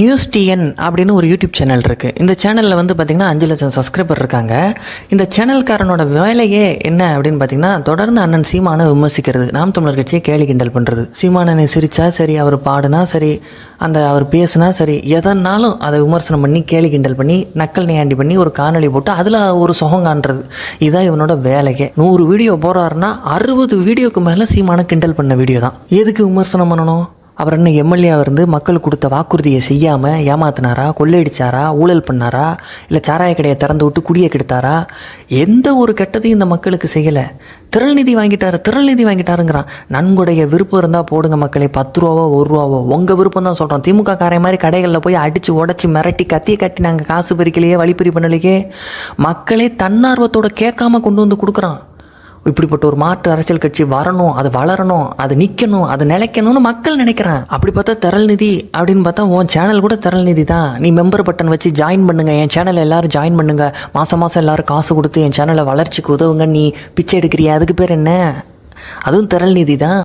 News TN அப்படின்னு ஒரு YouTube channel இருக்குது இந்த சேனலில் வந்து பார்த்திங்கன்னா அஞ்சு லட்சம் சப்ஸ்கிரைபர் இருக்காங்க. இந்த சேனல்காரனோட வேலையே என்ன அப்படின்னு பார்த்தீங்கன்னா தொடர்ந்து அண்ணன் சீமானை விமர்சிக்கிறது. நாம் தமிழர் கட்சியை கேலி கிண்டல் பண்ணுறது சீமானனை சிரித்தா சரி அவர் பாடுனா சரி அந்த அவர் பேசுனா சரி எதனாலும் அதை விமர்சனம் பண்ணி கேலி கிண்டல் பண்ணி நக்கல் நையாண்டி பண்ணி ஒரு காணொலி போட்டு அதில் ஒரு சுகம் காண்றது. இதுதான் இவனோட வேலையே. நூறு வீடியோ போடுறாருன்னா அறுபது வீடியோக்கு மேலே சீமான கிண்டல் பண்ண வீடியோ தான். எதுக்கு விமர்சனம் பண்ணணும்? அவர் என்ன எம்எல்ஏவாக இருந்து மக்களுக்கு கொடுத்த வாக்குறுதியை செய்யாமல் ஏமாத்தினாரா கொள்ளையடிச்சாரா ஊழல் பண்ணாரா இல்லை சாராய கடையை திறந்து விட்டு குடியை கெடுத்தாரா? எந்த ஒரு கெட்டதையும் இந்த மக்களுக்கு செய்யலை. திரள் நிதி வாங்கிட்டாரு திரள் நிதி வாங்கிட்டாருங்கிறான். நன்கொடைய விருப்பம் இருந்தால் போடுங்க மக்களே பத்து ரூபாவோ ஒரு ரூபாவோ. உங்கள் விருப்பம் தான் சொல்கிறோம் திமுக காரை மாதிரி கடைகளில் போய் அடித்து உடச்சி மிரட்டி கத்தியை கட்டி நாங்கள் காசு பறிக்கலையே வழிப்பறி பண்ணலையே. மக்களே தன்னார்வத்தோட கேட்காம கொண்டு வந்து கொடுக்குறான். இப்படிப்பட்ட ஒரு மாற்று அரசியல் கட்சி வரணும் அது வளரணும் அது நிற்கணும் அது நிலைக்கணும்னு மக்கள் நினைக்கிறேன். அப்படி பார்த்தா திரள் நிதி அப்படின்னு பார்த்தா உன் சேனல் கூட திரள் நிதி தான். நீ மெம்பர் பட்டன் வச்சு ஜாயின் பண்ணுங்க என் சேனலை எல்லாரும் ஜாயின் பண்ணுங்க. மாதம் மாதம் எல்லாரும் காசு கொடுத்து என் சேனலை வளர்ச்சிக்கு உதவுங்க. நீ பிச்சை எடுக்கிறியா? அதுக்கு பேர் என்ன? அதுவும் திரள் நிதி தான்.